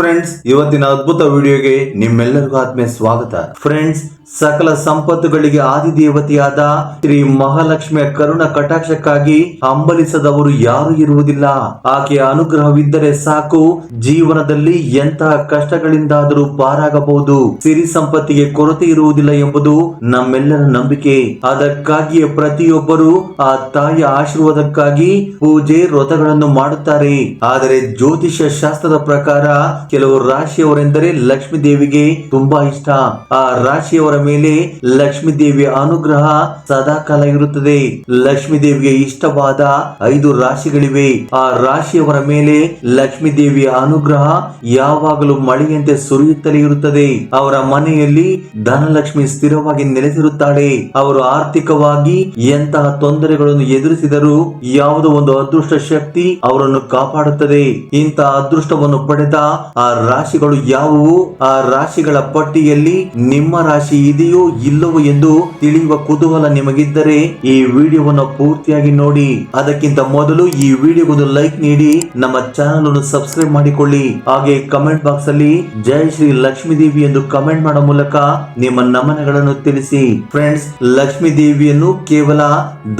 Friends ಇವತ್ತಿನ ಅದ್ಭುತ ವಿಡಿಯೋಗೆ ನಿಮ್ಮೆಲ್ಲರಿಗೂ ಆತ್ಮೀಯ ಸ್ವಾಗತ. ಫ್ರೆಂಡ್ಸ್ ಸಕಲ ಸಂಪತ್ತುಗಳಿಗೆ ಆದಿದೇವತೆಯಾದ ಶ್ರೀ ಮಹಾಲಕ್ಷ್ಮಿಯ ಕರುಣ ಕಟಾಕ್ಷಕ್ಕಾಗಿ ಹಂಬಲಿಸದವರು ಯಾರು ಇರುವುದಿಲ್ಲ. ಆಕೆಯ ಅನುಗ್ರಹವಿದ್ದರೆ ಸಾಕು, ಜೀವನದಲ್ಲಿ ಎಂತಹ ಕಷ್ಟಗಳಿಂದಾದರೂ ಪಾರಾಗಬಹುದು. ಸಿರಿ ಸಂಪತ್ತಿಗೆ ಕೊರತೆ ಇರುವುದಿಲ್ಲ ಎಂಬುದು ನಮ್ಮೆಲ್ಲರ ನಂಬಿಕೆ. ಅದಕ್ಕಾಗಿಯೇ ಪ್ರತಿಯೊಬ್ಬರು ಆ ತಾಯಿಯ ಆಶೀರ್ವಾದಕ್ಕಾಗಿ ಪೂಜೆ, ವ್ರತಗಳನ್ನು ಮಾಡುತ್ತಾರೆ. ಆದರೆ ಜ್ಯೋತಿಷ್ಯ ಶಾಸ್ತ್ರದ ಪ್ರಕಾರ ಕೆಲವು ರಾಶಿಯವರೆಂದರೆ ಲಕ್ಷ್ಮೀ ದೇವಿಗೆ ತುಂಬಾ ಇಷ್ಟ. ಆ ರಾಶಿಯವರ ಮೇಲೆ ಲಕ್ಷ್ಮೀ ದೇವಿಯ ಅನುಗ್ರಹ ಸದಾ ಕಾಲ ಇರುತ್ತದೆ. ಲಕ್ಷ್ಮೀ ದೇವಿಗೆ ಇಷ್ಟವಾದ ಐದು ರಾಶಿಗಳಿವೆ. ಆ ರಾಶಿಯವರ ಮೇಲೆ ಲಕ್ಷ್ಮೀ ದೇವಿಯ ಅನುಗ್ರಹ ಯಾವಾಗಲೂ ಮಳೆಯಂತೆ ಸುರಿಯುತ್ತಲೇ ಇರುತ್ತದೆ. ಅವರ ಮನೆಯಲ್ಲಿ ಧನಲಕ್ಷ್ಮಿ ಸ್ಥಿರವಾಗಿ ನೆಲೆಸಿರುತ್ತಾಳೆ. ಅವರು ಆರ್ಥಿಕವಾಗಿ ಎಂತಹ ತೊಂದರೆಗಳನ್ನು ಎದುರಿಸಿದರೂ ಯಾವುದೋ ಒಂದು ಅದೃಷ್ಟ ಶಕ್ತಿ ಅವರನ್ನು ಕಾಪಾಡುತ್ತದೆ. ಇಂತಹ ಅದೃಷ್ಟವನ್ನು ಪಡೆದ ಆ ರಾಶಿಗಳು ಯಾವುವು? ಆ ರಾಶಿಗಳ ಪಟ್ಟಿಯಲ್ಲಿ ನಿಮ್ಮ ರಾಶಿ ಇದೆಯೋ ಇಲ್ಲವೋ ಎಂದು ತಿಳಿಯುವ ಕುತೂಹಲ ನಿಮಗಿದ್ದರೆ ಈ ವಿಡಿಯೋವನ್ನು ಪೂರ್ತಿಯಾಗಿ ನೋಡಿ. ಅದಕ್ಕಿಂತ ಮೊದಲು ಈ ವಿಡಿಯೋಗೊಂದು ಲೈಕ್ ನೀಡಿ, ನಮ್ಮ ಚಾನಲ್ ಅನ್ನು ಸಬ್ಸ್ಕ್ರೈಬ್ ಮಾಡಿಕೊಳ್ಳಿ. ಹಾಗೆ ಕಮೆಂಟ್ ಬಾಕ್ಸ್ ಅಲ್ಲಿ ಜೈ ಶ್ರೀ ಲಕ್ಷ್ಮೀ ದೇವಿ ಎಂದು ಕಮೆಂಟ್ ಮಾಡುವ ಮೂಲಕ ನಿಮ್ಮ ನಮನಗಳನ್ನು ತಿಳಿಸಿ. ಫ್ರೆಂಡ್ಸ್ ಲಕ್ಷ್ಮೀ ದೇವಿಯನ್ನು ಕೇವಲ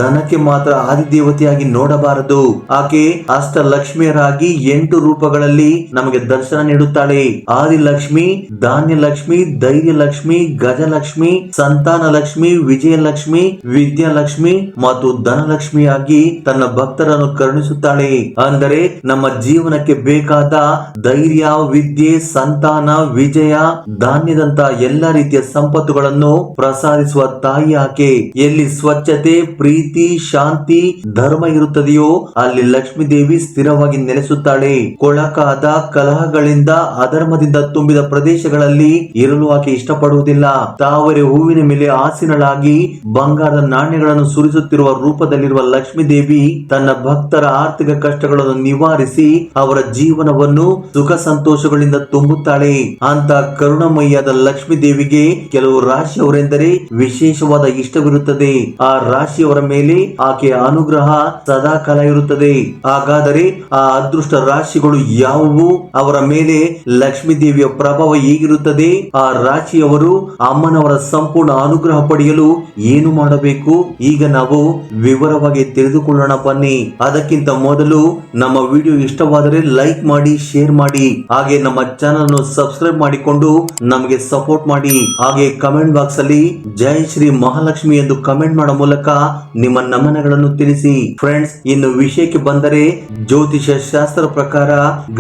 ಧನಕ್ಕೆ ಮಾತ್ರ ಆದಿದೇವತೆಯಾಗಿ ನೋಡಬಾರದು. ಆಕೆ ಅಷ್ಟ ಲಕ್ಷ್ಮಿಯರಾಗಿ ಎಂಟು ರೂಪಗಳಲ್ಲಿ ನಮಗೆ ದರ್ಶನ ನೀಡುತ್ತಾಳೆ. ಆದಿ ಲಕ್ಷ್ಮಿ ಧಾನ್ಯ ಲಕ್ಷ್ಮಿ ಧೈರ್ಯ ಲಕ್ಷ್ಮಿ ಗಜಲಕ್ಷ್ಮಿ ಸಂತಾನ ಲಕ್ಷ್ಮಿ, ವಿಜಯಲಕ್ಷ್ಮಿ, ವಿದ್ಯಾಲಕ್ಷ್ಮಿ ಮತ್ತು ಧನಲಕ್ಷ್ಮಿಯಾಗಿ ತನ್ನ ಭಕ್ತರನ್ನು ಕರುಣಿಸುತ್ತಾಳೆ. ಅಂದರೆ ನಮ್ಮ ಜೀವನಕ್ಕೆ ಬೇಕಾದ ಧೈರ್ಯ, ವಿದ್ಯೆ, ಸಂತಾನ, ವಿಜಯ ಧಾನ್ಯದಂತ ಎಲ್ಲ ರೀತಿಯ ಸಂಪತ್ತುಗಳನ್ನು ಪ್ರಸಾದಿಸುವ ತಾಯಿ ಆಕೆ. ಎಲ್ಲಿ ಸ್ವಚ್ಛತೆ, ಪ್ರೀತಿ, ಶಾಂತಿ, ಧರ್ಮ ಇರುತ್ತದೆಯೋ ಅಲ್ಲಿ ಲಕ್ಷ್ಮೀ ದೇವಿ ಸ್ಥಿರವಾಗಿ ನೆಲೆಸುತ್ತಾಳೆ. ಕೊಳಕಾದ ಕಲಹಗಳಿಂದ, ಅಧರ್ಮದಿಂದ ತುಂಬಿದ ಪ್ರದೇಶಗಳಲ್ಲಿ ಇರಲು ಆಕೆ ಇಷ್ಟಪಡುವುದಿಲ್ಲ. ತಾವರೆ ಹೂವಿನ ಮೇಲೆ ಆಸೀನಳಾಗಿ ಬಂಗಾರದ ನಾಣ್ಯಗಳನ್ನು ಸುರಿಸುತ್ತಿರುವ ರೂಪದಲ್ಲಿರುವ ಲಕ್ಷ್ಮೀ ದೇವಿ ತನ್ನ ಭಕ್ತರ ಆರ್ಥಿಕ ಕಷ್ಟಗಳನ್ನು ನಿವಾರಿಸಿ ಅವರ ಜೀವನವನ್ನು ಸುಖ ಸಂತೋಷಗಳಿಂದ ತುಂಬುತ್ತಾಳೆ. ಅಂತ ಕರುಣಮಯ್ಯಾದ ಲಕ್ಷ್ಮೀ ದೇವಿಗೆ ಕೆಲವು ರಾಶಿಯವರೆಂದರೆ ವಿಶೇಷವಾದ ಇಷ್ಟವಿರುತ್ತದೆ. ಆ ರಾಶಿಯವರ ಮೇಲೆ ಆಕೆಯ ಅನುಗ್ರಹ ಸದಾ ಕಾಲ ಇರುತ್ತದೆ. ಹಾಗಾದರೆ ಆ ಅದೃಷ್ಟ ರಾಶಿಗಳು ಯಾವುವು? ಅವರ ಮೇಲೆ ಲಕ್ಷ್ಮೀ ದೇವಿಯ ಪ್ರಭಾವ ಹೇಗಿರುತ್ತದೆ? ಆ ರಾಶಿಯವರು ಅಮ್ಮನವರ ಸಂಪೂರ್ಣ ಅನುಗ್ರಹ ಪಡೆಯಲು ಏನು ಮಾಡಬೇಕು? ಈಗ ನಾವು ವಿವರವಾಗಿ ತಿಳಿದುಕೊಳ್ಳೋಣ, ಬನ್ನಿ. ಅದಕ್ಕಿಂತ ಮೊದಲು ನಮ್ಮ ವಿಡಿಯೋ ಇಷ್ಟವಾದರೆ ಲೈಕ್ ಮಾಡಿ, ಶೇರ್ ಮಾಡಿ. ಹಾಗೆ ನಮ್ಮ ಚಾನಲ್ ಅನ್ನು ಸಬ್ಸ್ಕ್ರೈಬ್ ಮಾಡಿಕೊಂಡು ನಮಗೆ ಸಪೋರ್ಟ್ ಮಾಡಿ. ಹಾಗೆ ಕಮೆಂಟ್ ಬಾಕ್ಸ್ ಅಲ್ಲಿ ಜೈ ಶ್ರೀ ಮಹಾಲಕ್ಷ್ಮಿ ಎಂದು ಕಮೆಂಟ್ ಮಾಡೋ ಮೂಲಕ ನಿಮ್ಮ ನಮನಗಳನ್ನು ತಿಳಿಸಿ. ಫ್ರೆಂಡ್ಸ್, ಇನ್ನು ವಿಷಯಕ್ಕೆ ಬಂದರೆ ಜ್ಯೋತಿಷ ಶಾಸ್ತ್ರ ಪ್ರಕಾರ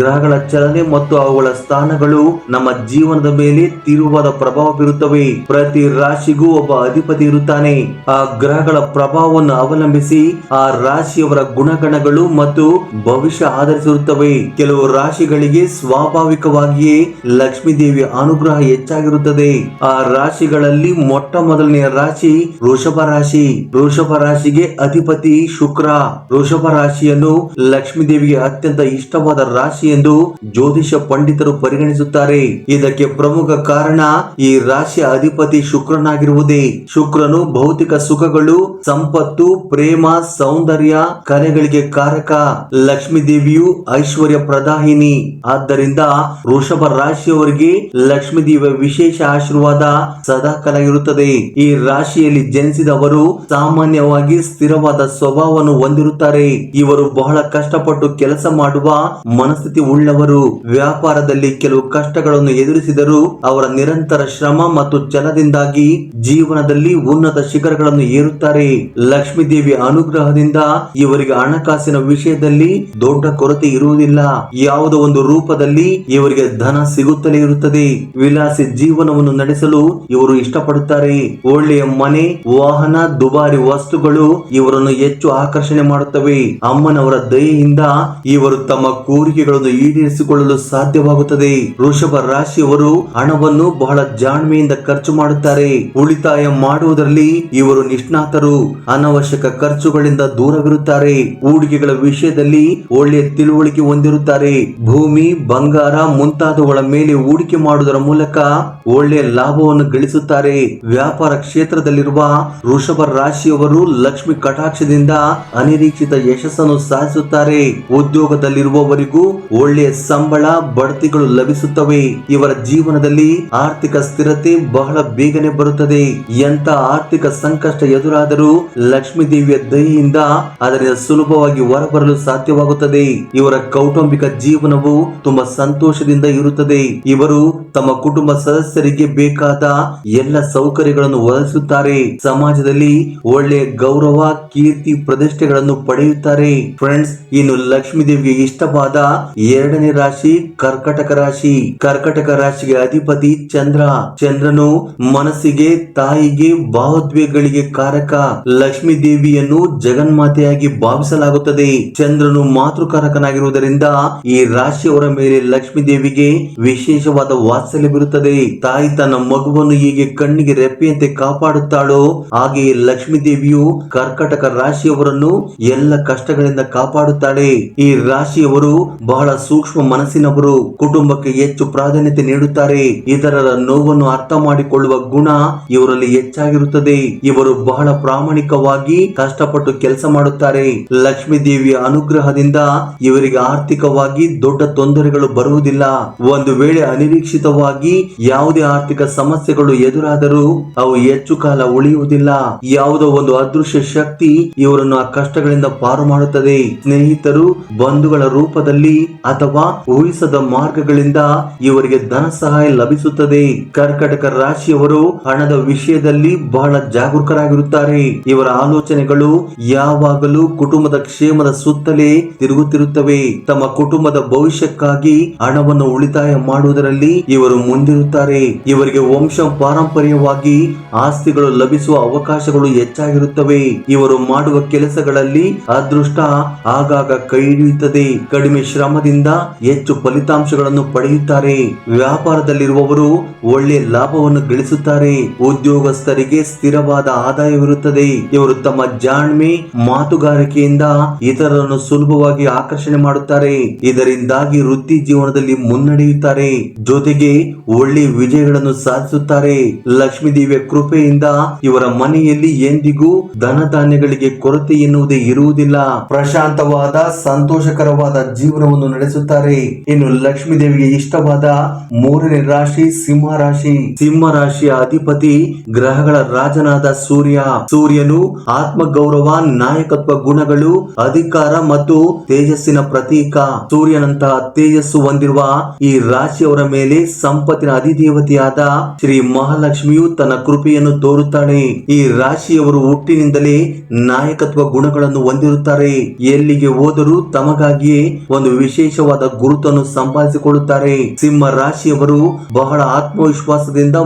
ಗ್ರಹಗಳ ಚಲನೆ ಮತ್ತು ಅವುಗಳ ಸ್ಥಾನಗಳು ನಮ್ಮ ಜೀವನದ ಮೇಲೆ ತೀವ್ರವಾದ ಪ್ರಭಾವ ಬೀರುತ್ತವೆ. ಪ್ರತಿ ರಾಶಿಗೂ ಒಬ್ಬ ಅಧಿಪತಿ ಇರುತ್ತಾನೆ. ಆ ಗ್ರಹಗಳ ಪ್ರಭಾವವನ್ನು ಅವಲಂಬಿಸಿ ಆ ರಾಶಿಯವರ ಗುಣಗಣಗಳು ಮತ್ತು ಭವಿಷ್ಯ ಆಧರಿಸಿರುತ್ತವೆ. ಕೆಲವು ರಾಶಿಗಳಿಗೆ ಸ್ವಾಭಾವಿಕವಾಗಿಯೇ ಲಕ್ಷ್ಮೀ ದೇವಿಯ ಅನುಗ್ರಹ ಹೆಚ್ಚಾಗಿರುತ್ತದೆ. ಆ ರಾಶಿಗಳಲ್ಲಿ ಮೊಟ್ಟ ಮೊದಲನೆಯ ರಾಶಿ ವೃಷಭ ರಾಶಿ. ವೃಷಭ ರಾಶಿಗೆ ಅಧಿಪತಿ ಶುಕ್ರ. ವೃಷಭ ರಾಶಿಯನ್ನು ಲಕ್ಷ್ಮೀ ದೇವಿಗೆ ಅತ್ಯಂತ ಇಷ್ಟವಾದ ರಾಶಿ ಎಂದು ಜ್ಯೋತಿಷ ಪಂಡಿತರು ಪರಿಗಣಿಸುತ್ತಾರೆ. ಇದಕ್ಕೆ ಪ್ರಮುಖ ಕಾರಣ ಈ ರಾಶಿಯ ಅಧಿಪತಿ ಶುಕ್ರನಾಗಿರುವುದೇ? ಶುಕ್ರನು ಭೌತಿಕ ಸುಖಗಳು, ಸಂಪತ್ತು, ಪ್ರೇಮ, ಸೌಂದರ್ಯ, ಕಲೆಗಳಿಗೆ ಕಾರಕ. ಲಕ್ಷ್ಮೀ ದೇವಿಯು ಐಶ್ವರ್ಯ ಪ್ರದಾಹಿನಿ ಆದ್ದರಿಂದ ವೃಷಭ ರಾಶಿಯವರಿಗೆ ಲಕ್ಷ್ಮೀ ದೇವಿಯ ವಿಶೇಷ ಆಶೀರ್ವಾದ ಸದಾಕಾಲ ಇರುತ್ತದೆ. ಈ ರಾಶಿಯಲ್ಲಿ ಜನಿಸಿದವರು ಸಾಮಾನ್ಯವಾಗಿ ಸ್ಥಿರವಾದ ಸ್ವಭಾವವನ್ನು ಹೊಂದಿರುತ್ತಾರೆ. ಇವರು ಬಹಳ ಕಷ್ಟಪಟ್ಟು ಕೆಲಸ ಮಾಡುವ ಮನಸ್ಥಿತಿ ಉಳ್ಳವರು. ವ್ಯಾಪಾರದಲ್ಲಿ ಕೆಲವು ಕಷ್ಟಗಳನ್ನು ಎದುರಿಸಿದರೂ ಅವರ ನಿರಂತರ ಶ್ರಮ ಮತ್ತು ಛಲದಿಂದಾಗಿ ಜೀವನದಲ್ಲಿ ಉನ್ನತ ಶಿಖರಗಳನ್ನು ಏರುತ್ತಾರೆ. ಲಕ್ಷ್ಮೀ ದೇವಿ ಅನುಗ್ರಹದಿಂದ ಇವರಿಗೆ ಹಣಕಾಸಿನ ವಿಷಯದಲ್ಲಿ ದೊಡ್ಡ ಕೊರತೆ ಇರುವುದಿಲ್ಲ. ಯಾವುದೋ ಒಂದು ರೂಪದಲ್ಲಿ ಇವರಿಗೆ ಧನ ಸಿಗುತ್ತಲೇ ಇರುತ್ತದೆ. ವಿಲಾಸಿ ಜೀವನವನ್ನು ನಡೆಸಲು ಇವರು ಇಷ್ಟಪಡುತ್ತಾರೆ. ಒಳ್ಳೆಯ ಮನೆ, ವಾಹನ, ದುಬಾರಿ ವಸ್ತುಗಳು ಇವರನ್ನು ಹೆಚ್ಚು ಆಕರ್ಷಣೆ ಮಾಡುತ್ತವೆ. ಅಮ್ಮನವರ ದಯೆಯಿಂದ ಇವರು ತಮ್ಮ ಕೋರಿಕೆಗಳನ್ನು ಈಡೇರಿಸಿಕೊಳ್ಳಲು ಸಾಧ್ಯವಾಗುತ್ತದೆ. ವೃಷಭ ರಾಶಿಯವರು ಹಣವನ್ನು ಬಹಳ ಜಾಣ್ಮೆಯಿಂದ ಖರ್ಚು ಮಾಡುತ್ತಾರೆ. ಉಳಿತಾಯ ಮಾಡುವುದರಲ್ಲಿ ಇವರು ನಿಷ್ಣಾತರು. ಅನವಶ್ಯಕ ಖರ್ಚುಗಳಿಂದ ದೂರವಿರುತ್ತಾರೆ. ಹೂಡಿಕೆಗಳ ವಿಷಯದಲ್ಲಿ ಒಳ್ಳೆಯ ತಿಳುವಳಿಕೆ ಹೊಂದಿರುತ್ತಾರೆ. ಭೂಮಿ, ಬಂಗಾರ ಮುಂತಾದವುಗಳ ಮೇಲೆ ಹೂಡಿಕೆ ಮಾಡುವುದರ ಮೂಲಕ ಒಳ್ಳೆಯ ಲಾಭವನ್ನು ಗಳಿಸುತ್ತಾರೆ. ವ್ಯಾಪಾರ ಕ್ಷೇತ್ರದಲ್ಲಿರುವ ವೃಷಭ ರಾಶಿಯವರು ಲಕ್ಷ್ಮಿ ಕಟಾಕ್ಷದಿಂದ ಅನಿರೀಕ್ಷಿತ ಯಶಸ್ಸನ್ನು ಸಾಧಿಸುತ್ತಾರೆ. ಉದ್ಯೋಗದಲ್ಲಿರುವವರಿಗೂ ಒಳ್ಳೆಯ ಸಂಬಳ, ಬಡ್ತಿಗಳು ಲಭಿಸುತ್ತವೆ. ಇವರ ಜೀವನದಲ್ಲಿ ಆರ್ಥಿಕ ಸ್ಥಿರತೆ ಬಹಳ ಬೇಗನೆ ಬರುತ್ತದೆ. ಎಂತ ಆರ್ಥಿಕ ಸಂಕಷ್ಟ ಎದುರಾದರೂ ಲಕ್ಷ್ಮೀ ದೇವಿಯ ದಯೆಯಿಂದ ಅದರಿಂದ ಸುಲಭವಾಗಿ ಹೊರಬರಲು ಸಾಧ್ಯವಾಗುತ್ತದೆ. ಇವರ ಕೌಟುಂಬಿಕ ಜೀವನವು ತುಂಬಾ ಸಂತೋಷದಿಂದ ಇರುತ್ತದೆ. ಇವರು ತಮ್ಮ ಕುಟುಂಬ ಸದಸ್ಯರಿಗೆ ಬೇಕಾದ ಎಲ್ಲ ಸೌಕರ್ಯಗಳನ್ನು ಒದಗಿಸುತ್ತಾರೆ. ಸಮಾಜದಲ್ಲಿ ಒಳ್ಳೆಯ ಗೌರವ, ಕೀರ್ತಿ, ಪ್ರತಿಷ್ಠೆಗಳನ್ನು ಪಡೆಯುತ್ತಾರೆ. ಫ್ರೆಂಡ್ಸ್, ಇನ್ನು ಲಕ್ಷ್ಮೀ ದೇವಿಗೆ ಇಷ್ಟವಾದ ಎರಡನೇ ರಾಶಿ ಕರ್ಕಟಕ ರಾಶಿ. ಕರ್ಕಟಕ ರಾಶಿಗೆ ಅಧಿಪತಿ ಚಂದ್ರ. ಚಂದ್ರನು ಮನಸ್ಸಿಗೆ, ತಾಯಿಗೆ, ಭಾವೋದ್ವೇಗಗಳಿಗೆ ಕಾರಕ ಲಕ್ಷ್ಮೀ ದೇವಿಯನ್ನು ಜಗನ್ಮಾತೆಯಾಗಿ ಭಾವಿಸಲಾಗುತ್ತದೆ. ಚಂದ್ರನು ಮಾತೃಕಾರಕನಾಗಿರುವುದರಿಂದ ಈ ರಾಶಿಯವರ ಮೇಲೆ ಲಕ್ಷ್ಮೀ ದೇವಿಗೆ ವಿಶೇಷವಾದ ವಾತ್ಸಲ್ಯವಿರುತ್ತದೆ. ತಾಯಿ ತನ್ನ ಮಗುವನ್ನು ಹೀಗೆ ಕಣ್ಣಿಗೆ ರೆಪ್ಪೆಯಂತೆ ಕಾಪಾಡುತ್ತಾಳೋ, ಹಾಗೆಯೇ ಲಕ್ಷ್ಮೀ ದೇವಿಯು ಕರ್ಕಟಕ ರಾಶಿಯವರನ್ನು ಎಲ್ಲ ಕಷ್ಟಗಳಿಂದ ಕಾಪಾಡುತ್ತಾಳೆ. ಈ ರಾಶಿಯವರು ಬಹಳ ಸೂಕ್ಷ್ಮ ಮನಸ್ಸಿನವರು, ಕುಟುಂಬಕ್ಕೆ ಹೆಚ್ಚು ಪ್ರಾಧಾನ್ಯತೆ ನೀಡುತ್ತಾರೆ. ಇತರರ ನೋವನ್ನು ಅರ್ಥ ಮಾಡಿಕೊಳ್ಳುವ ಗುಣ ಇವರಲ್ಲಿ ಹೆಚ್ಚಾಗಿರುತ್ತದೆ. ಇವರು ಬಹಳ ಪ್ರಾಮಾಣಿಕವಾಗಿ ಕಷ್ಟಪಟ್ಟು ಕೆಲಸ ಮಾಡುತ್ತಾರೆ. ಲಕ್ಷ್ಮೀ ದೇವಿಯ ಅನುಗ್ರಹದಿಂದ ಇವರಿಗೆ ಆರ್ಥಿಕವಾಗಿ ದೊಡ್ಡ ತೊಂದರೆಗಳು ಬರುವುದಿಲ್ಲ. ಒಂದು ವೇಳೆ ಅನಿರೀಕ್ಷಿತವಾಗಿ ಯಾವುದೇ ಆರ್ಥಿಕ ಸಮಸ್ಯೆಗಳು ಎದುರಾದರೂ ಅವು ಹೆಚ್ಚು ಕಾಲ ಉಳಿಯುವುದಿಲ್ಲ. ಯಾವುದೋ ಒಂದು ಅದೃಶ್ಯ ಶಕ್ತಿ ಇವರನ್ನು ಆ ಕಷ್ಟಗಳಿಂದ ಪಾರು ಮಾಡುತ್ತದೆ. ಸ್ನೇಹಿತರು, ಬಂಧುಗಳ ರೂಪದಲ್ಲಿ ಅಥವಾ ಊಹಿಸದ ಮಾರ್ಗಗಳಿಂದ ಇವರಿಗೆ ಧನ ಸಹಾಯ ಲಭಿಸುತ್ತದೆ. ಕರ್ಕಟಕ ರಾಶಿಯವರು ಹಣದ ವಿಷಯದಲ್ಲಿ ಬಹಳ ಜಾಗರೂಕರಾಗಿರುತ್ತಾರೆ. ಇವರ ಆಲೋಚನೆಗಳು ಯಾವಾಗಲೂ ಕುಟುಂಬದ ಕ್ಷೇಮದ ಸುತ್ತಲೇ ತಿರುಗುತ್ತಿರುತ್ತವೆ. ತಮ್ಮ ಕುಟುಂಬದ ಭವಿಷ್ಯಕ್ಕಾಗಿ ಹಣವನ್ನು ಉಳಿತಾಯ ಮಾಡುವುದರಲ್ಲಿ ಇವರು ಮುಂದಿರುತ್ತಾರೆ. ಇವರಿಗೆ ವಂಶ ಪಾರಂಪರ್ಯವಾಗಿ ಆಸ್ತಿಗಳು ಲಭಿಸುವ ಅವಕಾಶಗಳು ಹೆಚ್ಚಾಗಿರುತ್ತವೆ. ಇವರು ಮಾಡುವ ಕೆಲಸಗಳಲ್ಲಿ ಅದೃಷ್ಟ ಆಗಾಗ ಕೈ ಹಿಡಿಯುತ್ತದೆ. ಕಡಿಮೆ ಶ್ರಮದಿಂದ ಹೆಚ್ಚು ಫಲಿತಾಂಶಗಳನ್ನು ಪಡೆಯುತ್ತಾರೆ. ವ್ಯಾಪಾರದಲ್ಲಿರುವವರು ಒಳ್ಳೆ ಲಾಭವನ್ನು ಗಳಿಸುತ್ತಾರೆ ಉದ್ಯೋಗಸ್ಥರಿಗೆ ಸ್ಥಿರವಾದ ಆದಾಯವಿರುತ್ತದೆ ಇವರು ತಮ್ಮ ಜಾಣ್ಮೆ, ಮಾತುಗಾರಿಕೆಯಿಂದ ಇತರರನ್ನು ಸುಲಭವಾಗಿ ಆಕರ್ಷಣೆ ಮಾಡುತ್ತಾರೆ. ಇದರಿಂದಾಗಿ ವೃತ್ತಿ ಜೀವನದಲ್ಲಿ ಮುನ್ನಡೆಯುತ್ತಾರೆ. ಜೊತೆಗೆ ಒಳ್ಳೆ ವಿಜಯಗಳನ್ನು ಸಾಧಿಸುತ್ತಾರೆ. ಲಕ್ಷ್ಮೀ ದೇವಿಯ ಕೃಪೆಯಿಂದ ಇವರ ಮನೆಯಲ್ಲಿ ಎಂದಿಗೂ ಧನ ಧಾನ್ಯಗಳಿಗೆ ಕೊರತೆ ಎನ್ನುವುದೇ ಇರುವುದಿಲ್ಲ. ಪ್ರಶಾಂತವಾದ, ಸಂತೋಷಕರವಾದ ಜೀವನವನ್ನು ನಡೆಸುತ್ತಾರೆ. ಇನ್ನು ಲಕ್ಷ್ಮೀ ದೇವಿಗೆ ಇಷ್ಟವಾದ ಮೂರನೇ ರಾಶಿ, ಸಿಂಹ ರಾಶಿ. ಸಿಂಹ ರಾಶಿಯ ಅಧಿಪತಿ, ಗ್ರಹಗಳ ರಾಜನಾದ ಸೂರ್ಯ. ಸೂರ್ಯನು ಆತ್ಮ ಗೌರವ ನಾಯಕತ್ವ ಗುಣಗಳು, ಅಧಿಕಾರ ಮತ್ತು ತೇಜಸ್ಸಿನ ಪ್ರತೀಕ. ಸೂರ್ಯನಂತಹ ತೇಜಸ್ಸು ಹೊಂದಿರುವ ಈ ರಾಶಿಯವರ ಮೇಲೆ ಸಂಪತ್ತಿನ ಅಧಿದೇವತೆಯಾದ ಶ್ರೀ ಮಹಾಲಕ್ಷ್ಮಿಯು ತನ್ನ ಕೃಪೆಯನ್ನು ತೋರುತ್ತಾಳೆ. ಈ ರಾಶಿಯವರು ಹುಟ್ಟಿನಿಂದಲೇ ನಾಯಕತ್ವ ಗುಣಗಳನ್ನು ಹೊಂದಿರುತ್ತಾರೆ. ಎಲ್ಲಿಗೆ ಹೋದರೂ ತಮಗಾಗಿಯೇ ಒಂದು ವಿಶೇಷವಾದ ಗುರುತನ್ನು ಸಂಪಾದಿಸಿಕೊಳ್ಳುತ್ತಾರೆ. ಸಿಂಹ ರಾಶಿಯವರು ಬಹಳ ಆತ್ಮವಿಶ್ವಾಸದಿಂದ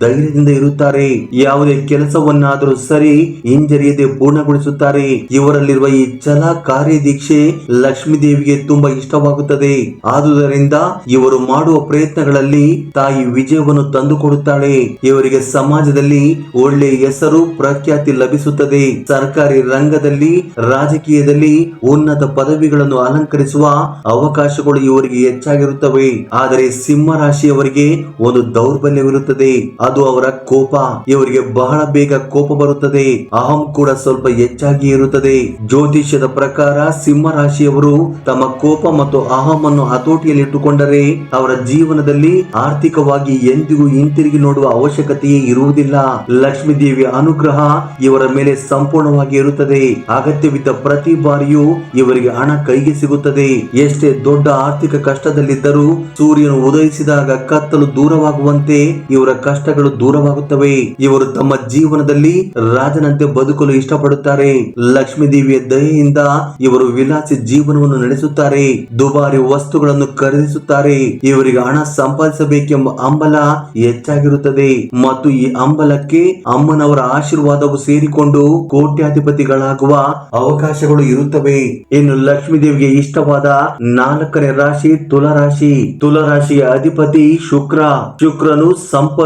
ಧೈರ್ಯದಿಂದ ಇರುತ್ತಾರೆ. ಯಾವುದೇ ಕೆಲಸವನ್ನಾದರೂ ಸರಿ ಹಿಂಜರಿಯದೆ ಪೂರ್ಣಗೊಳಿಸುತ್ತಾರೆ. ಇವರಲ್ಲಿರುವ ಈ ಛಲ ಕಾರ್ಯದೀಕ್ಷೆ ಲಕ್ಷ್ಮೀ ದೇವಿಗೆ ತುಂಬಾ ಇಷ್ಟವಾಗುತ್ತದೆ. ಆದುದರಿಂದ ಇವರು ಮಾಡುವ ಪ್ರಯತ್ನಗಳಲ್ಲಿ ತಾಯಿ ವಿಜಯವನ್ನು ತಂದುಕೊಡುತ್ತಾಳೆ. ಇವರಿಗೆ ಸಮಾಜದಲ್ಲಿ ಒಳ್ಳೆ ಹೆಸರು, ಪ್ರಖ್ಯಾತಿ ಲಭಿಸುತ್ತದೆ. ಸರ್ಕಾರಿ ರಂಗದಲ್ಲಿ, ರಾಜಕೀಯದಲ್ಲಿ ಉನ್ನತ ಪದವಿಗಳನ್ನು ಅಲಂಕರಿಸುವ ಅವಕಾಶಗಳು ಇವರಿಗೆ ಹೆಚ್ಚಾಗಿರುತ್ತವೆ. ಆದರೆ ಸಿಂಹ ರಾಶಿಯವರಿಗೆ ಒಂದು ದೌರ್ಬಲ್ಯವಿರುತ್ತದೆ. ಅದು ಅವರ ಕೋಪ. ಇವರಿಗೆ ಬಹಳ ಬೇಗ ಕೋಪ ಬರುತ್ತದೆ. ಅಹಂ ಕೂಡ ಸ್ವಲ್ಪ ಹೆಚ್ಚಾಗಿ ಇರುತ್ತದೆ. ಜ್ಯೋತಿಷ್ಯದ ಪ್ರಕಾರ ಸಿಂಹ ರಾಶಿಯವರು ತಮ್ಮ ಕೋಪ ಮತ್ತು ಅಹಂ ಅನ್ನು ಹತೋಟಿಯಲ್ಲಿಟ್ಟುಕೊಂಡರೆ ಅವರ ಜೀವನದಲ್ಲಿ ಆರ್ಥಿಕವಾಗಿ ಎಂದಿಗೂ ಹಿಂತಿರುಗಿ ನೋಡುವ ಅವಶ್ಯಕತೆಯೇ ಇರುವುದಿಲ್ಲ. ಲಕ್ಷ್ಮೀ ದೇವಿಯ ಅನುಗ್ರಹ ಇವರ ಮೇಲೆ ಸಂಪೂರ್ಣವಾಗಿ ಇರುತ್ತದೆ. ಅಗತ್ಯವಿದ್ದ ಪ್ರತಿ ಬಾರಿಯೂ ಇವರಿಗೆ ಹಣ ಕೈಗೆ ಸಿಗುತ್ತದೆ. ಎಷ್ಟೇ ದೊಡ್ಡ ಆರ್ಥಿಕ ಕಷ್ಟದಲ್ಲಿದ್ದರೂ ಸೂರ್ಯನು ಉದಯಿಸಿದಾಗ ಕತ್ತಲು ದೂರವಾಗುವಂತೆ ಇವರ ಕಷ್ಟಗಳು ದೂರವಾಗುತ್ತವೆ. ಇವರು ತಮ್ಮ ಜೀವನದಲ್ಲಿ ರಾಜನಂತೆ ಬದುಕಲು ಇಷ್ಟಪಡುತ್ತಾರೆ. ಲಕ್ಷ್ಮೀ ದೇವಿಯ ದಯೆಯಿಂದ ಇವರು ವಿಲಾಸಿ ಜೀವನವನ್ನು ನಡೆಸುತ್ತಾರೆ. ದುಬಾರಿ ವಸ್ತುಗಳನ್ನು ಖರೀದಿಸುತ್ತಾರೆ. ಇವರಿಗೆ ಹಣ ಸಂಪಾದಿಸಬೇಕೆಂಬ ಹಂಬಲ ಹೆಚ್ಚಾಗಿರುತ್ತದೆ. ಮತ್ತು ಈ ಅಂಬಲಕ್ಕೆ ಅಮ್ಮನವರ ಆಶೀರ್ವಾದವು ಸೇರಿಕೊಂಡು ಕೋಟ್ಯಾಧಿಪತಿಗಳಾಗುವ ಅವಕಾಶಗಳು ಇರುತ್ತವೆ. ಇನ್ನು ಲಕ್ಷ್ಮೀ ದೇವಿಗೆ ಇಷ್ಟವಾದ ನಾಲ್ಕನೇ ರಾಶಿ ತುಲರಾಶಿ. ತುಲರಾಶಿಯ ಅಧಿಪತಿ ಶುಕ್ರ. ಶುಕ್ರನು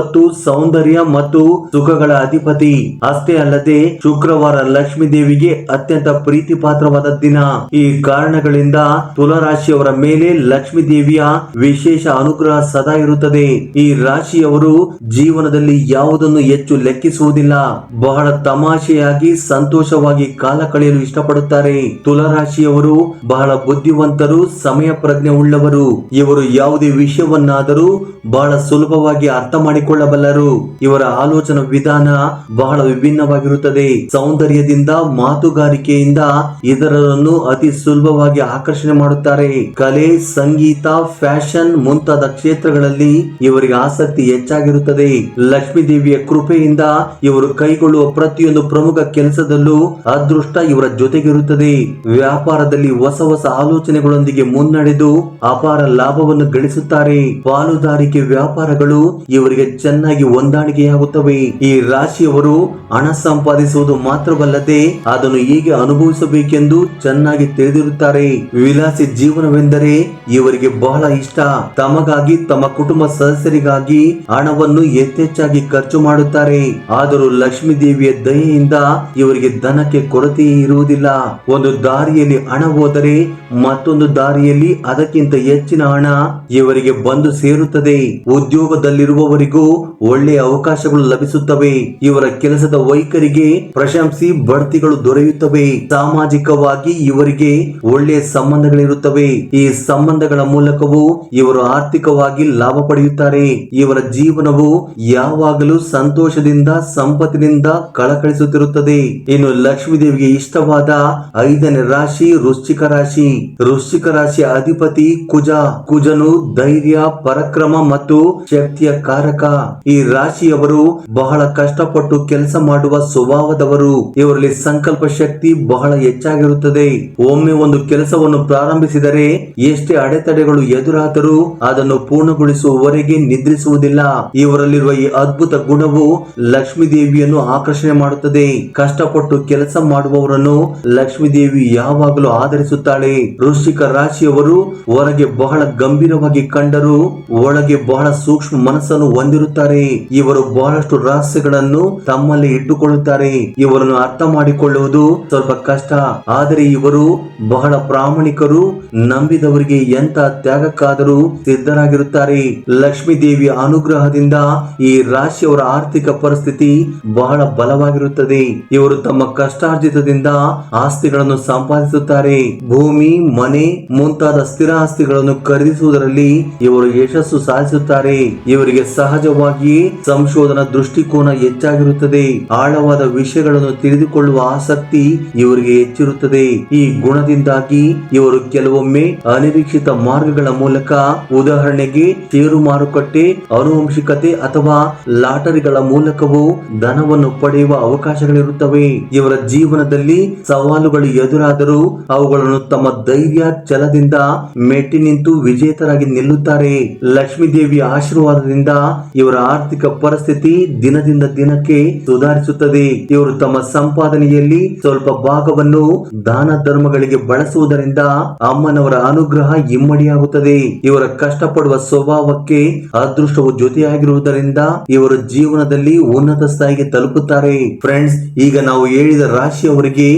ಸಂಪತ್ತು ಸೌಂದರ್ಯ ಮತ್ತು ಸುಖಗಳ ಅಧಿಪತಿ. ಅಷ್ಟೇ ಅಲ್ಲದೆ, ಶುಕ್ರವಾರ ಲಕ್ಷ್ಮೀ ದೇವಿಗೆ ಅತ್ಯಂತ ಪ್ರೀತಿ ಪಾತ್ರವಾದ ದಿನ. ಈ ಕಾರಣಗಳಿಂದ ತುಲರಾಶಿಯವರ ಮೇಲೆ ಲಕ್ಷ್ಮೀ ದೇವಿಯ ವಿಶೇಷ ಅನುಗ್ರಹ ಸದಾ ಇರುತ್ತದೆ. ಈ ರಾಶಿಯವರು ಜೀವನದಲ್ಲಿ ಯಾವುದನ್ನು ಹೆಚ್ಚು ಲೆಕ್ಕಿಸುವುದಿಲ್ಲ. ಬಹಳ ತಮಾಷೆಯಾಗಿ, ಸಂತೋಷವಾಗಿ ಕಾಲ ಕಳೆಯಲು ಇಷ್ಟಪಡುತ್ತಾರೆ. ತುಲರಾಶಿಯವರು ಬಹಳ ಬುದ್ಧಿವಂತರು ಸಮಯ ಪ್ರಜ್ಞೆ ಉಳ್ಳವರು. ಇವರು ಯಾವುದೇ ವಿಷಯವನ್ನಾದರೂ ಬಹಳ ಸುಲಭವಾಗಿ ಅರ್ಥ ಮಾಡಿಕೊಳ್ಳಬಲ್ಲರು ಇವರ ಆಲೋಚನಾ ವಿಧಾನ ಬಹಳ ವಿಭಿನ್ನವಾಗಿರುತ್ತದೆ. ಸೌಂದರ್ಯದಿಂದ, ಮಾತುಗಾರಿಕೆಯಿಂದ ಇತರರನ್ನು ಅತಿ ಸುಲಭವಾಗಿ ಆಕರ್ಷಣೆ ಮಾಡುತ್ತಾರೆ. ಕಲೆ, ಸಂಗೀತ, ಫ್ಯಾಷನ್ ಮುಂತಾದ ಕ್ಷೇತ್ರಗಳಲ್ಲಿ ಇವರಿಗೆ ಆಸಕ್ತಿ ಹೆಚ್ಚಾಗಿರುತ್ತದೆ. ಲಕ್ಷ್ಮೀ ದೇವಿಯ ಕೃಪೆಯಿಂದ ಇವರು ಕೈಗೊಳ್ಳುವ ಪ್ರತಿಯೊಂದು ಪ್ರಮುಖ ಕೆಲಸದಲ್ಲೂ ಅದೃಷ್ಟ ಇವರ ಜೊತೆಗಿರುತ್ತದೆ. ವ್ಯಾಪಾರದಲ್ಲಿ ಹೊಸ ಹೊಸ ಆಲೋಚನೆಗಳೊಂದಿಗೆ ಮುನ್ನಡೆದು ಅಪಾರ ಲಾಭವನ್ನು ಗಳಿಸುತ್ತಾರೆ. ಪಾಲುದಾರಿಕೆ ವ್ಯಾಪಾರಗಳು ಇವರಿಗೆ ಚೆನ್ನಾಗಿ ಹೊಂದಾಣಿಕೆಯಾಗುತ್ತವೆ. ಈ ರಾಶಿಯವರು ಹಣ ಸಂಪಾದಿಸುವುದು ಮಾತ್ರವಲ್ಲದೆ ಅದನ್ನು ಹೇಗೆ ಅನುಭವಿಸಬೇಕೆಂದು ಚೆನ್ನಾಗಿ ತಿಳಿದಿರುತ್ತಾರೆ. ವಿಲಾಸಿ ಜೀವನವೆಂದರೆ ಇವರಿಗೆ ಬಹಳ ಇಷ್ಟ. ತಮಗಾಗಿ, ತಮ್ಮ ಕುಟುಂಬ ಸದಸ್ಯರಿಗಾಗಿ ಹಣವನ್ನು ಯಥೇಚ್ಛಾಗಿ ಖರ್ಚು ಮಾಡುತ್ತಾರೆ. ಆದರೂ ಲಕ್ಷ್ಮೀ ದೇವಿಯ ದಯೆಯಿಂದ ಇವರಿಗೆ ಧನಕ್ಕೆ ಕೊರತೆಯೇ ಇರುವುದಿಲ್ಲ. ಒಂದು ದಾರಿಯಲ್ಲಿ ಹಣ ಹೋದರೆ ಮತ್ತೊಂದು ದಾರಿಯಲ್ಲಿ ಅದಕ್ಕಿಂತ ಹೆಚ್ಚಿನ ಹಣ ಇವರಿಗೆ ಬಂದು ಸೇರುತ್ತದೆ. ಉದ್ಯೋಗದಲ್ಲಿರುವವರಿಗೂ ಒಳ್ಳೆಯ ಅವಕಾಶಗಳು ಲಭಿಸುತ್ತವೆ. ಇವರ ಕೆಲಸದ ವೈಖರಿಗೆ ಪ್ರಶಂಸಿ ಬಡ್ತಿಗಳು ದೊರೆಯುತ್ತವೆ. ಸಾಮಾಜಿಕವಾಗಿ ಇವರಿಗೆ ಒಳ್ಳೆಯ ಸಂಬಂಧಗಳಿರುತ್ತವೆ. ಈ ಸಂಬಂಧಗಳ ಮೂಲಕವೂ ಇವರು ಆರ್ಥಿಕವಾಗಿ ಲಾಭ ಪಡೆಯುತ್ತಾರೆ. ಇವರ ಜೀವನವು ಯಾವಾಗಲೂ ಸಂತೋಷದಿಂದ, ಸಂಪತ್ತಿನಿಂದ ಕಳಕಳಿಸುತ್ತಿರುತ್ತದೆ. ಇನ್ನು ಲಕ್ಷ್ಮೀದೇವಿಗೆ ಇಷ್ಟವಾದ ಐದನೇ ರಾಶಿ ವೃಶ್ಚಿಕ ರಾಶಿ. ವೃಶ್ಚಿಕ ರಾಶಿಯ ಅಧಿಪತಿ ಕುಜ. ಕುಜನು ಧೈರ್ಯ, ಪರಾಕ್ರಮ ಮತ್ತು ಶಕ್ತಿಯ ಕಾರಕ. ಈ ರಾಶಿಯವರು ಬಹಳ ಕಷ್ಟಪಟ್ಟು ಕೆಲಸ ಮಾಡುವ ಸ್ವಭಾವದವರು. ಇವರಲ್ಲಿ ಸಂಕಲ್ಪ ಶಕ್ತಿ ಬಹಳ ಹೆಚ್ಚಾಗಿರುತ್ತದೆ. ಒಮ್ಮೆ ಒಂದು ಕೆಲಸವನ್ನು ಪ್ರಾರಂಭಿಸಿದರೆ ಎಷ್ಟೇ ಅಡೆತಡೆಗಳು ಎದುರಾದರೂ ಅದನ್ನು ಪೂರ್ಣಗೊಳಿಸುವವರೆಗೆ ನಿದ್ರಿಸುವುದಿಲ್ಲ. ಇವರಲ್ಲಿರುವ ಈ ಅದ್ಭುತ ಗುಣವು ಲಕ್ಷ್ಮೀ ದೇವಿಯನ್ನು ಆಕರ್ಷಣೆ ಮಾಡುತ್ತದೆ. ಕಷ್ಟಪಟ್ಟು ಕೆಲಸ ಮಾಡುವವರನ್ನು ಲಕ್ಷ್ಮೀ ದೇವಿ ಯಾವಾಗಲೂ ಆಧರಿಸುತ್ತಾಳೆ. ವೃಶ್ಚಿಕ ರಾಶಿಯವರು ಹೊರಗೆ ಬಹಳ ಗಂಭೀರವಾಗಿ ಕಂಡರೂ ಒಳಗೆ ಬಹಳ ಸೂಕ್ಷ್ಮ ಮನಸ್ಸನ್ನು ಹೊಂದಿರುತ್ತಾರೆ. ಇವರು ಬಹಳಷ್ಟು ರಹಸ್ಯಗಳನ್ನು ತಮ್ಮಲ್ಲಿ ಇಟ್ಟುಕೊಳ್ಳುತ್ತಾರೆ. ಇವರನ್ನು ಅರ್ಥ ಮಾಡಿಕೊಳ್ಳುವುದು ಸ್ವಲ್ಪ ಕಷ್ಟ. ಆದರೆ ಇವರು ಬಹಳ ಪ್ರಾಮಾಣಿಕರು, ನಂಬಿದವರಿಗೆ ಎಂತ ತ್ಯಾಗಕ್ಕಾದರೂ ಸಿದ್ಧರಾಗಿರುತ್ತಾರೆ. ಲಕ್ಷ್ಮೀ ದೇವಿಯ ಅನುಗ್ರಹದಿಂದ ಈ ರಾಶಿಯವರ ಆರ್ಥಿಕ ಪರಿಸ್ಥಿತಿ ಬಹಳ ಬಲವಾಗಿರುತ್ತದೆ. ಇವರು ತಮ್ಮ ಕಷ್ಟಾರ್ಜಿತದಿಂದ ಆಸ್ತಿಗಳನ್ನು ಸಂಪಾದಿಸುತ್ತಾರೆ. ಭೂಮಿ ಮನೆ ಮುಂತಾದ ಸ್ಥಿರ ಆಸ್ತಿಗಳನ್ನು ಖರೀದಿಸುವುದರಲ್ಲಿ ಇವರು ಯಶಸ್ಸು ಸಾಧಿಸುತ್ತಾರೆ. ಇವರಿಗೆ ಸಹಜವಾಗಿಯೇ ಸಂಶೋಧನಾ ದೃಷ್ಟಿಕೋನ ಹೆಚ್ಚಾಗಿರುತ್ತದೆ. ಆಳವಾದ ವಿಷಯಗಳನ್ನು ತಿಳಿದುಕೊಳ್ಳುವ ಆಸಕ್ತಿ ಇವರಿಗೆ ಹೆಚ್ಚಿರುತ್ತದೆ. ಈ ಗುಣದಿಂದಾಗಿ ಇವರು ಕೆಲವೊಮ್ಮೆ ಅನಿರೀಕ್ಷಿತ ಮಾರ್ಗಗಳ ಮೂಲಕ ಉದಾಹರಣೆಗೆ ಷೇರು ಮಾರುಕಟ್ಟೆ ಅನುವಂಶಿಕತೆ ಅಥವಾ ಲಾಟರಿಗಳ ಮೂಲಕವೂ ಧನವನ್ನು ಪಡೆಯುವ ಅವಕಾಶಗಳಿರುತ್ತವೆ. ಇವರ ಜೀವನದಲ್ಲಿ ಸವಾಲುಗಳು ಎದುರಾದರೂ ಅವುಗಳನ್ನು ತಮ್ಮ ಧೈರ್ಯ, ಛಲದಿಂದ ಮೆಟ್ಟಿ ನಿಂತು ವಿಜೇತರಾಗಿ ನಿಲ್ಲುತ್ತಾರೆ. ಲಕ್ಷ್ಮೀ ದೇವಿಯ ಆಶೀರ್ವಾದದಿಂದ ಇವರ ಆರ್ಥಿಕ ಪರಿಸ್ಥಿತಿ ದಿನದಿಂದ ದಿನಕ್ಕೆ ಸುಧಾರಿಸುತ್ತದೆ. ಇವರು ತಮ್ಮ ಸಂಪಾದನೆಯಲ್ಲಿ ಸ್ವಲ್ಪ ಭಾಗವನ್ನು ದಾನ ಧರ್ಮಗಳಿಗೆ ಬಳಸುವುದರಿಂದ ಅಮ್ಮನವರ ಅನುಗ್ರಹ ಇಮ್ಮಡಿಯಾಗುತ್ತದೆ. ಇವರ ಕಷ್ಟಪಡುವ ಸ್ವಭಾವಕ್ಕೆ ಅದೃಷ್ಟವು ಜೊತೆಯಾಗಿರುವುದರಿಂದ ಇವರು ಜೀವನದಲ್ಲಿ ಉನ್ನತ ಸ್ಥಾಯಿಗೆ ತಲುಪುತ್ತಾರೆ. ಫ್ರೆಂಡ್ಸ್, ಈಗ ನಾವು ಹೇಳಿದ ರಾಶಿಯವರಿಗೆ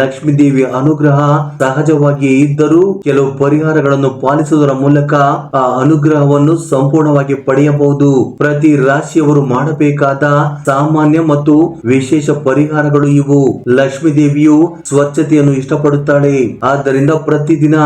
ಲಕ್ಷ್ಮೀ ದೇವಿಯ ಅನುಗ್ರಹ ಸಹಜವಾಗಿಯೇ ಇದ್ದರೂ ಕೆಲವು ಪರಿಹಾರಗಳನ್ನು ಪಾಲಿಸುವುದರ ಮೂಲಕ ಆ ಅನುಗ್ರಹವನ್ನು ಸಂಪೂರ್ಣವಾಗಿ ಪಡೆಯಬಹುದು. ಪ್ರತಿ ರಾಶಿಯವರು ಮಾಡಬೇಕಾದ ಸಾಮಾನ್ಯ ಮತ್ತು ವಿಶೇಷ ಪರಿಹಾರಗಳು ಇವು. ಲಕ್ಷ್ಮೀ ದೇವಿಯು ಸ್ವಚ್ಛತೆಯನ್ನು ಇಷ್ಟಪಡುತ್ತಾಳೆ. ಆದ್ದರಿಂದ ಪ್ರತಿದಿನ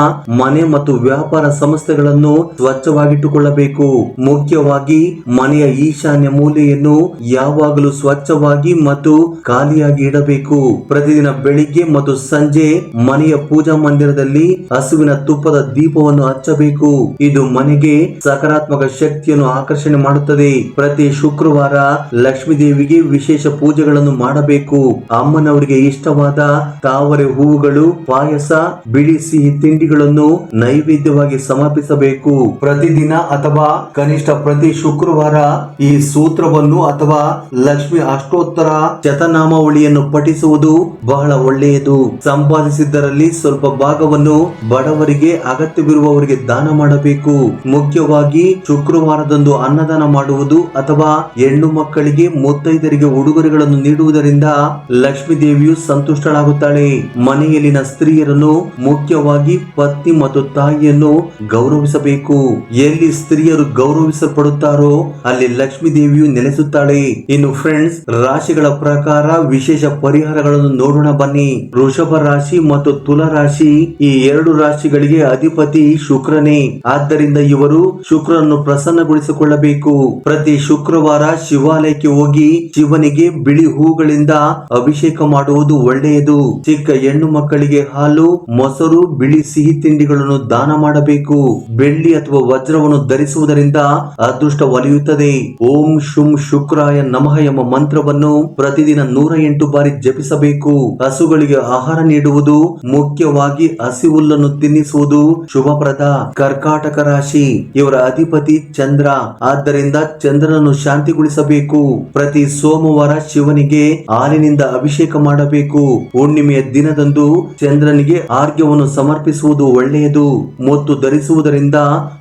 ಮನೆ ಮತ್ತು ವ್ಯಾಪಾರ ಸಂಸ್ಥೆಗಳನ್ನು ಸ್ವಚ್ಛವಾಗಿಟ್ಟುಕೊಳ್ಳಬೇಕು. ಮುಖ್ಯವಾಗಿ ಮನೆಯ ಈಶಾನ್ಯ ಮೂಲೆಯನ್ನು ಯಾವಾಗಲೂ ಸ್ವಚ್ಛವಾಗಿ ಮತ್ತು ಖಾಲಿಯಾಗಿ ಇಡಬೇಕು. ಪ್ರತಿದಿನ ಬೆಳಿಗ್ಗೆ ಮತ್ತು ಸಂಜೆ ಮನೆಯ ಪೂಜಾ ಮಂದಿರದಲ್ಲಿ ಹಸುವಿನ ತುಪ್ಪದ ದೀಪವನ್ನು ಹಚ್ಚಬೇಕು. ಇದು ಮನೆಗೆ ಸಕಾರಾತ್ಮಕ ಶಕ್ತಿಯನ್ನು ಆಕರ್ಷಣೆ ಮಾಡುತ್ತದೆ. ಪ್ರತಿ ಶುಕ್ರವಾರ ಲಕ್ಷ್ಮೀ ದೇವಿಗೆ ವಿಶೇಷ ಪೂಜೆಗಳನ್ನು ಮಾಡಬೇಕು. ಅಮ್ಮನವರಿಗೆ ಇಷ್ಟವಾದ ತಾವರೆ ಹೂವುಗಳು, ಪಾಯಸ, ಬಿಳಿ ಸಿಹಿ ತಿಂಡಿಗಳನ್ನು ನೈವೇದ್ಯವಾಗಿ ಸಮರ್ಪಿಸಬೇಕು. ಪ್ರತಿದಿನ ಅಥವಾ ಕನಿಷ್ಠ ಪ್ರತಿ ಶುಕ್ರವಾರ ಈ ಸೂತ್ರವನ್ನು ಅಥವಾ ಲಕ್ಷ್ಮಿ ಅಷ್ಟೋತ್ತರ ಶತನಾಮಾವಳಿಯನ್ನು ಪಠಿಸುವುದು ಬಹಳ ಒಳ್ಳೆಯದು. ಸಂಪಾದಿಸಿದ್ದರಲ್ಲಿ ಸ್ವಲ್ಪ ಭಾಗವನ್ನು ಬಡವರಿಗೆ ಅಗತ್ಯವಿರುವವರಿಗೆ ದಾನ ಮಾಡಬೇಕು. ಮುಖ್ಯವಾಗಿ ಶುಕ್ರವಾರದಂದು ಅನ್ನದಾನ ಮಾಡುವುದು ಅಥವಾ ಹೆಣ್ಣು ಮಕ್ಕಳಿಗೆ ಮುತ್ತೈದರಿಗೆ ಉಡುಗೊರೆಗಳನ್ನು ನೀಡುವುದರಿಂದ ಲಕ್ಷ್ಮೀ ದೇವಿಯು ಸಂತುಷ್ಟಳಾಗುತ್ತಾಳೆ. ಮನೆಯಲ್ಲಿನ ಸ್ತ್ರೀಯರನ್ನು ಮುಖ್ಯವಾಗಿ ಪತ್ನಿ ಮತ್ತು ತಾಯಿಯನ್ನು ಗೌರವಿಸಬೇಕು. ಎಲ್ಲಿ ಸ್ತ್ರೀಯರು ಗೌರವಿಸಲ್ಪಡುತ್ತಾರೋ ಅಲ್ಲಿ ಲಕ್ಷ್ಮೀ ದೇವಿಯು ನೆಲೆಸುತ್ತಾಳೆ. ಇನ್ನು ಫ್ರೆಂಡ್ಸ್, ರಾಶಿಗಳ ಪ್ರಕಾರ ವಿಶೇಷ ಪರಿಹಾರಗಳನ್ನು ನೋಡೋಣ ಬನ್ನಿ. ವೃಷಭ ರಾಶಿ ಮತ್ತು ತುಲಾ ರಾಶಿ ಈ ಎರಡು ರಾಶಿಗಳಿಗೆ ಅಧಿಪತಿ ಶುಕ್ರನೇ. ಆದ್ದರಿಂದ ಇವರು ಶುಕ್ರನನ್ನು ಪ್ರಸನ್ನಗೊಳಿಸಿಕೊಳ್ಳಬೇಕು. ಪ್ರತಿ ಶುಕ್ರವಾರ ಶಿವಾಲಯಕ್ಕೆ ಹೋಗಿ ಶಿವನಿಗೆ ಬಿಳಿ ಹೂಗಳಿಂದ ಅಭಿಷೇಕ ಮಾಡುವುದು ಒಳ್ಳೆಯದು. ಚಿಕ್ಕ ಹೆಣ್ಣು ಮಕ್ಕಳಿಗೆ ಹಾಲು, ಮೊಸರು, ಬಿಳಿ ಸಿಹಿ ತಿಂಡಿಗಳನ್ನು ದಾನ ಮಾಡಬೇಕು. ಬೆಳ್ಳಿ ಅಥವಾ ವಜ್ರವನ್ನು ಧರಿಸುವುದರಿಂದ ಅದೃಷ್ಟ ಒಲಿಯುತ್ತದೆ. ಓಂ ಶುಂ ಶುಕ್ರಾಯ ನಮಃ ಎಂಬ ಮಂತ್ರವನ್ನು ಪ್ರತಿದಿನ ನೂರ ಎಂಟು ಬಾರಿ ಜಪಿಸಬೇಕು. ಹಸುಗಳಿಗೆ ಆಹಾರ ನೀಡುವುದು ಮುಖ್ಯವಾಗಿ ಹಸಿ ಹುಲ್ಲನ್ನು ತಿನ್ನಿಸುವುದು ಶುಭಪ್ರದ ಕರ್ಕಾಟಕ ರಾಶಿ. ಇವರ ಅಧಿಪತಿ ಚಂದ್ರ. ಆದ್ದರಿಂದ ಚಂದ್ರನನ್ನು ಶಾಂತಿಗೊಳಿಸಬೇಕು. ಪ್ರತಿ ಸೋಮವಾರ ಶಿವನಿಗೆ ಹಾಲಿನಿಂದ ಅಭಿಷೇಕ ಮಾಡಬೇಕು. ಹುಣ್ಣಿಮೆಯ ದಿನದಂದು ಚಂದ್ರನಿಗೆ ಆರ್ಘ್ಯವನ್ನು ಸಮರ್ಪಿಸುವುದು ಒಳ್ಳೆಯದು. ಮತ್ತು ಧರಿಸುವುದರಿಂದ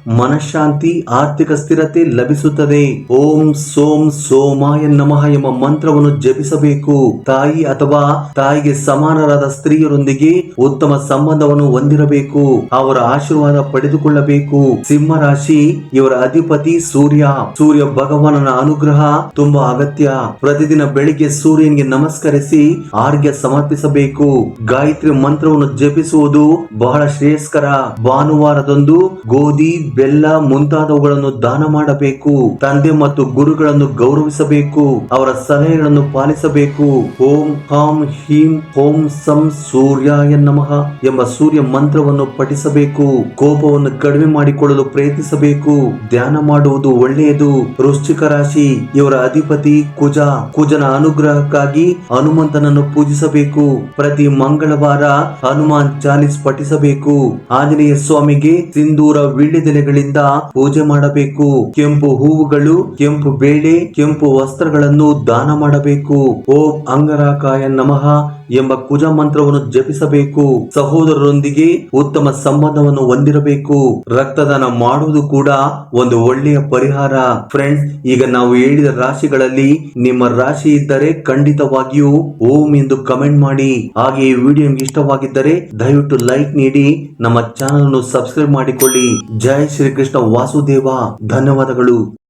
ಮನಃಶಾಂತಿ, ಆರ್ಥಿಕ ಸ್ಥಿರತೆ ಲಭಿಸುತ್ತದೆ. ಓಂ ಸೋಂ ಸೋಮಾಯ ನಮಃ ಎಂಬ ಮಂತ್ರವನ್ನು ಜಪಿಸಬೇಕು. ತಾಯಿ ಅಥವಾ ತಾಯಿಗೆ ಸಮಾನರಾದ ಸ್ತ್ರೀಯರೊಂದಿಗೆ ಉತ್ತಮ ಸಂಬಂಧವನ್ನು ಹೊಂದಿರಬೇಕು, ಅವರ ಆಶೀರ್ವಾದ ಪಡೆದುಕೊಳ್ಳಬೇಕು. ಸಿಂಹ ರಾಶಿ, ಇವರ ಅಧಿಪತಿ ಸೂರ್ಯ. ಸೂರ್ಯ ಭಗವಾನನ ಅನುಗ್ರಹ ತುಂಬಾ ಅಗತ್ಯ. ಪ್ರತಿದಿನ ಬೆಳಿಗ್ಗೆ ಸೂರ್ಯನಿಗೆ ನಮಸ್ಕರಿಸಿ ಆರ್ಗ್ಯ ಸಮರ್ಪಿಸಬೇಕು. ಗಾಯತ್ರಿ ಮಂತ್ರವನ್ನು ಜಪಿಸುವುದು ಬಹಳ ಶ್ರೇಯಸ್ಕರ. ಭಾನುವಾರದಂದು ಗೋಧಿ, ಬೆಲ್ಲ ಮುಂತಾದವುಗಳನ್ನು ದಾನ ಮಾಡಬೇಕು. ತಂದೆ ಮತ್ತು ಗುರುಗಳನ್ನು ಗೌರವಿಸಬೇಕು. ಅವರ ಸಲಹೆಗಳನ್ನು ಪಾಲಿಸಬೇಕು. ಓಂ, ಹಾಂ, ಹೀಂ, ಓಂ, ಸಂ, ಸೂರ್ಯಾಯ ನಮಃ ಎಂಬ ಸೂರ್ಯ ಮಂತ್ರವನ್ನು ಪಠಿಸಬೇಕು, ಕೋಪವನ್ನು ಕಡಿಮೆ ಮಾಡಿಕೊಳ್ಳಲು ಪ್ರಯತ್ನಿಸಬೇಕು, ಧ್ಯಾನ ಮಾಡುವುದು ಒಳ್ಳೆಯದು. ವೃಶ್ಚಿಕ ರಾಶಿ, ಇವರ ಅಧಿಪತಿ ಕುಜ, ಕುಜನ ಅನುಗ್ರಹಕ್ಕಾಗಿ ಹನುಮಂತನನ್ನು ಪೂಜಿಸಬೇಕು. ಪ್ರತಿ ಮಂಗಳವಾರ ಹನುಮಾನ್ ಚಾಲಿಸ್ ಪಠಿಸಬೇಕು. ಆಂಜನೇಯ ಸ್ವಾಮಿಗೆ ಸಿಂಧೂರ ವೀಳ್ಯದೆಲೆಗಳಿಂದ ಪೂಜೆ ಮಾಡಬೇಕು. ಕೆಂಪು ಹೂವುಗಳು, ಕೆಂಪು ಬೇಳೆ, ಕೆಂಪು ವಸ್ತ್ರಗಳನ್ನು ದಾನ ಮಾಡಬೇಕು. ಓಂ ಅಂಗರಾಕಾಯ ನಮಃ. ಎಂಬ ಕುಜ ಮಂತ್ರವನ್ನು ಜಪಿಸಬೇಕು. ಸಹೋದರರೊಂದಿಗೆ ಉತ್ತಮ ಸಂಬಂಧವನ್ನು ಹೊಂದಿರಬೇಕು. ರಕ್ತದಾನ ಮಾಡುವುದು ಕೂಡ ಒಂದು ಒಳ್ಳೆಯ ಪರಿಹಾರ. ಫ್ರೆಂಡ್ಸ್ ಈಗ ನಾವು ಹೇಳಿದ ರಾಶಿಗಳಲ್ಲಿ ನಿಮ್ಮ ರಾಶಿ ಇದ್ದರೆ ಖಂಡಿತವಾಗಿಯೂ ಓಂ ಎಂದು ಕಮೆಂಟ್ ಮಾಡಿ. ಹಾಗೆ ಈ ವಿಡಿಯೋ ಇಷ್ಟವಾಗಿದ್ದರೆ ದಯವಿಟ್ಟು ಲೈಕ್ ನೀಡಿ, ನಮ್ಮ ಚಾನಲ್ ಅನ್ನು ಸಬ್ಸ್ಕ್ರೈಬ್ ಮಾಡಿಕೊಳ್ಳಿ. ಜೈ ಶ್ರೀಕೃಷ್ಣ ವಾಸುದೇವ. ಧನ್ಯವಾದಗಳು.